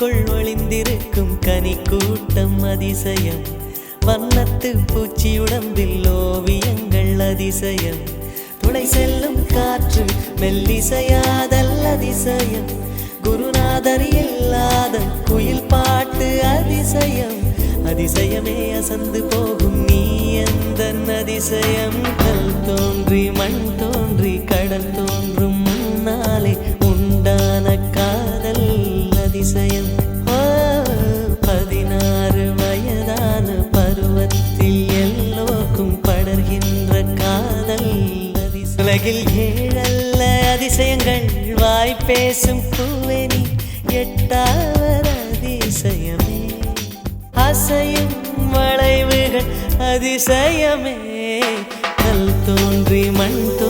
பூக்குள் ஒளிந்திருக்கும் கனி கூட்டம் அதிசயம். வண்ணத்து பூச்சி உடம்பில் ஓவியங்கள் அதிசயம். துணை செல்லும் காற்று மெல்லிசையாதல் அதிசயம். குருநாதர் இல்லாத குயில் பாட்டு அதிசயம். அதிசயமே அசந்து போகும் நீ எந்த அதிசயம். கல் தோன்றி மண் தோன்றி கடல் தோன்றி. அதிசயம் பதினாறு வயதான பருவத்தில் எல்லோருக்கும் படர்கின்ற காதல். உலகில் ஏழல்ல அதிசயங்கள் வாய் பேசும் பூவெனி எட்டாவர் அதிசயமே. அசையும் வளைவுகள் அதிசயமே. கல் தோன்றி மண் தோன்றி